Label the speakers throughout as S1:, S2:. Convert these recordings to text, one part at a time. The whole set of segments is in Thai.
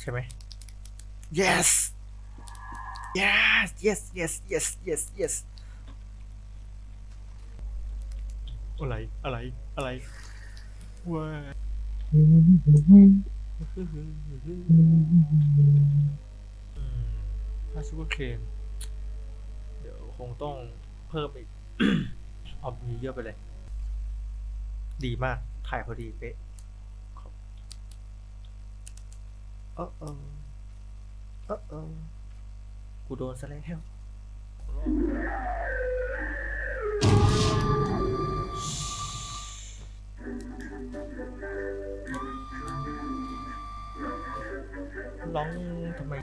S1: ใช่ไหม yes yes yes yes yes yes yes อะไร อะไร อะไรว้าอืมถ้าชูเปอร์เคนเดี๋ยวคงต้องเพิ่มอีกเอามีเยอะไปเลย ดีมาก ถ่ายพอดีเป๊ะครับ เออเออเออเออกูโดนซะแล้วร้องทำไม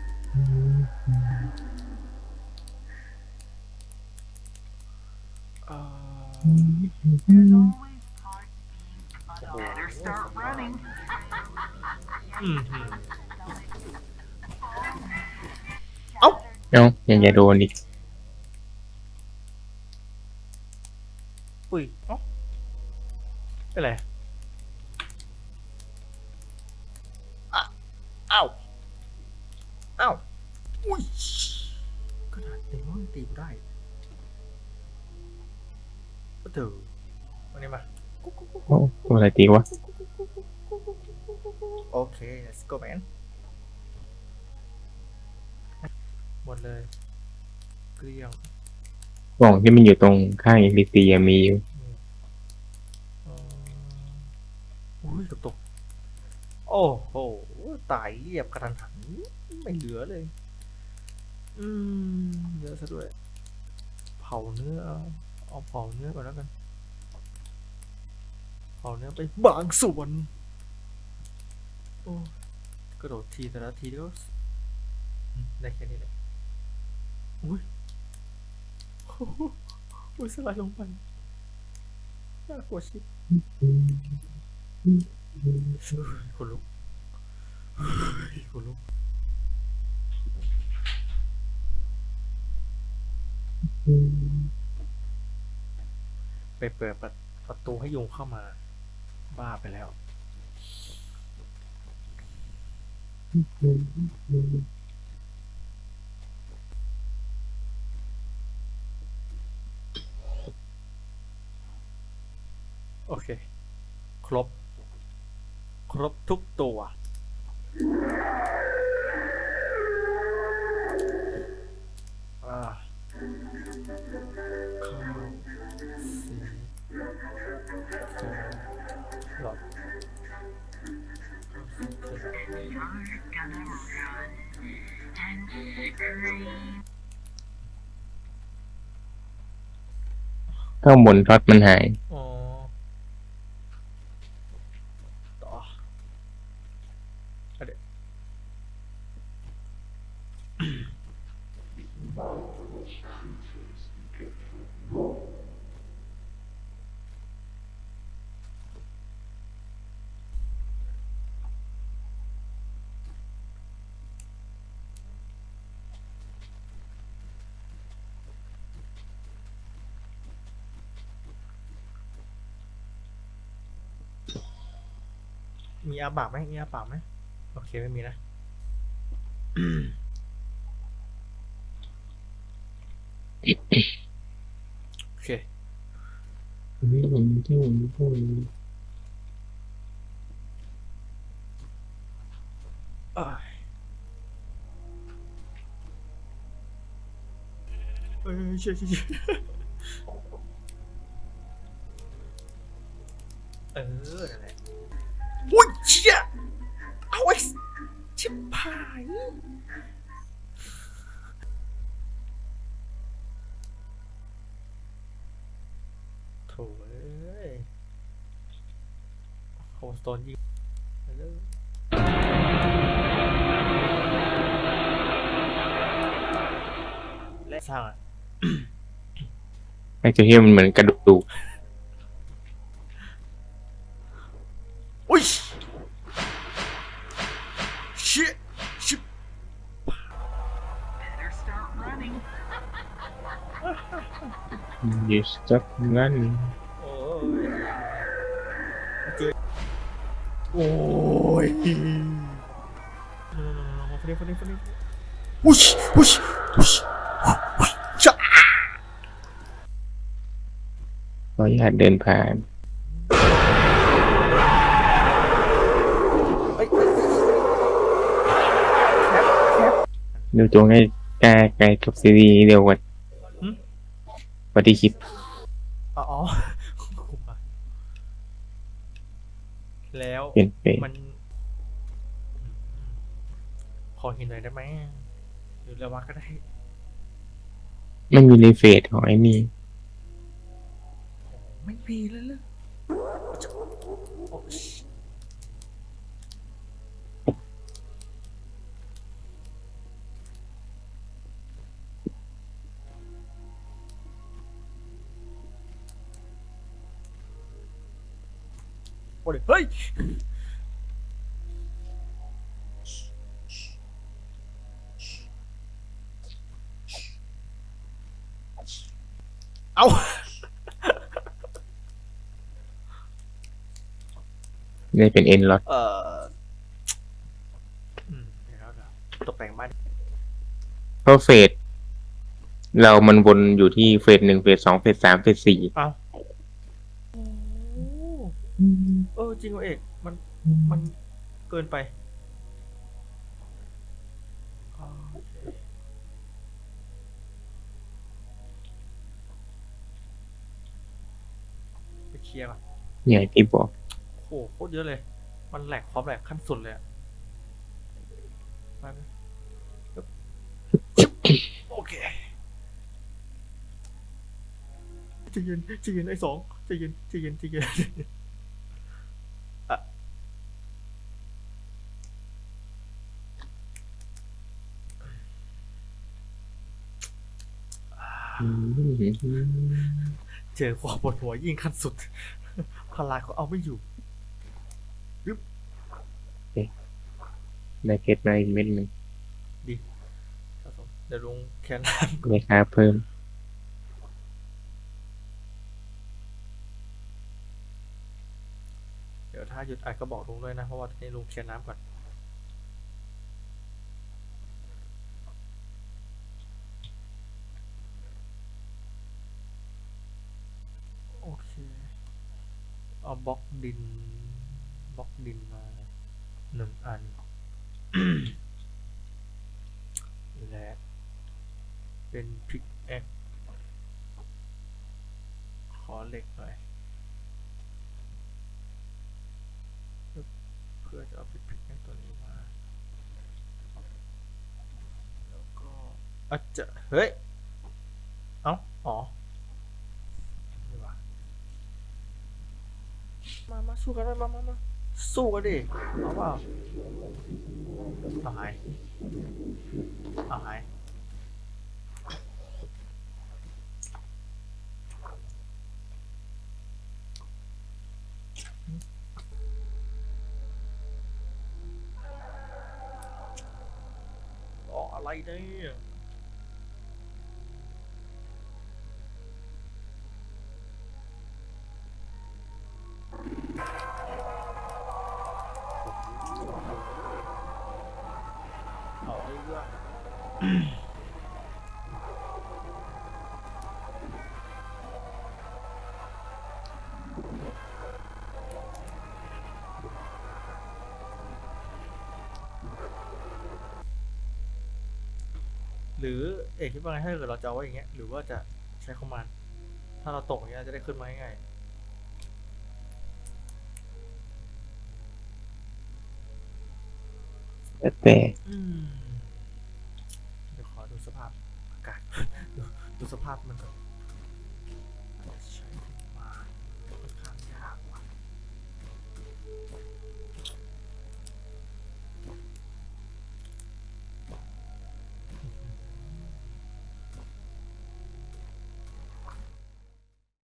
S1: เอ่อ
S2: There's always part B, but
S1: Oh.
S2: better start running.
S1: อืม
S3: เอ้ายังจะโดนอีก
S1: อุ้ยเอ้าเป็นไรอะอ้าวอ้าวอุ้ยขนาดเด็กน้อยยังตีกูได้ก็เถอะวันนี้มา
S3: โอ้ตัวอะไรตีวะ
S1: โอเค let's go man หมดเลยเกลี้ยง
S3: กล่องที่มันอยู่ตรงข้างอินดิซีมีอยู่
S1: อืมอุ้ยตกตกโอ้โหตายเรียบกระทันหันไม่เหลือเลย อืมเยอะซะด้วย เผาเนื้อ เอาเผาเนื้อก่อนแล้วกัน เผาเนื้อไปบางส่วนโอ้กระโดดทีแต่ละทีก็อืมได้แค่นี้แหละ อุ้ยโอ้โหอุ้ยสไลด์ลงไปน่ากลัวชิบฮ้ยคนลุกเฮ้ยคนลุกไปเปิดประประตูให้ยุงเข้ามา บ้าไปแล้ว เค ครบ ครบทุกตัว อ่าข้าวสีเจอหลอดข้าสีเจอ
S2: You're gonna run and scream.
S3: ข้างบนท็อตมันหาย
S1: มีอาบากไหมมีอาปากไหมโอเคไม่มีนะโอเคอ้ายเอ้ยเชี่ยเชี่ยเชี่ยเออนั่นแหละ โถ่เอ้ยโฮสโตนยิงไปเลยและสร้างอะ
S3: ไอ้ตัวที่มันเหมือนกระดูก
S1: อยู่
S3: สักงั้น
S1: โอ้ยโอ้ยอืมคนนี้คนนี้คนนี้วุ้ชวุ้ชวุ้ชวุ้ชจ้า
S3: ขออนุญาตเดินผ่าน
S1: เอ้ยแคปแคป
S3: ดูตัวใกล้ใกล้ใกล้กับซีรีส์เดียวกัน
S1: หึ
S3: ปฏิคลิป
S1: อ๋ออ๋อแล้ว
S3: เปลี่ยนไป
S1: มันขอเห็นหน่อยได้ไหมหรือระวักก็ได้
S3: ไม่มีในเฟสของไอ้นี่
S1: ไม่มีเลยเลย โอ้ยเฮ้ยเอา
S3: นี่เป็นเอ็นล็อต
S1: เอออืมเดี๋ยวเดี๋ยวตกแต่งบ้าน
S3: เพราะเฟสเรามันวนอยู่ที่เฟสหนึ่งเฟสสองเฟสสามเฟสสี่
S1: เอาโอ้ เออจริงว่ะเอก มันมันเกินไปอ๋อโอเคไปเคลียร์ก่อน
S3: อย่างที่บอก
S1: โอ้โหโคตรเยอะเลย มันแหลกความแหลกขั้นสุดเลยอะไปไหมปึ๊บโอเคใจะเย็นใจะเย็นไอ้สองใจะเย็นใจะเย็นใจะเย็น เจอความปวดหัวยิ่งขั้นสุด พลาเขาเอาไม่อยู่
S3: ในเพชรมาอีกเม็ดหนึ่ง
S1: ครับผมเดี๋ยวลุงแคน
S3: ราคาเพิ่ม
S1: เดี๋ยวถ้าหยุดอัดก็บอกลุงด้วยนะ เพราะว่าตอนนี้ลุงเคลียร์น้ำก่อน โอเค เอาบล็อกดินบล็อกดินมาหนึ่งอัน และเป็นพิกแอคขอเหล็กหน่อย เพื่อจะเอาพิกพิกแอคตัวนี้มา แล้วก็อาจจะ เฮ้ย เอ้า อ๋อนี่วะ มามาสู้กันเลยมามามาสู้กันดิเอาเปล่าเอาหายเอาหายอ๋ออะไรเนี่ย หรือเอกคิดว่าไงถ้าเกิดเราจะเอาไว้อย่างเงี้ยหรือว่าจะใช้คอมมานด์ถ้าเราตกอย่างเงี้ยจะได้ขึ้นมาง่ายๆ
S3: แต่แต่
S1: อืมเดี๋ยวขอดูสภาพอากาศ ดูสภาพมันก่อนอาจจะใช้มาค่อนข้างยากว่ะ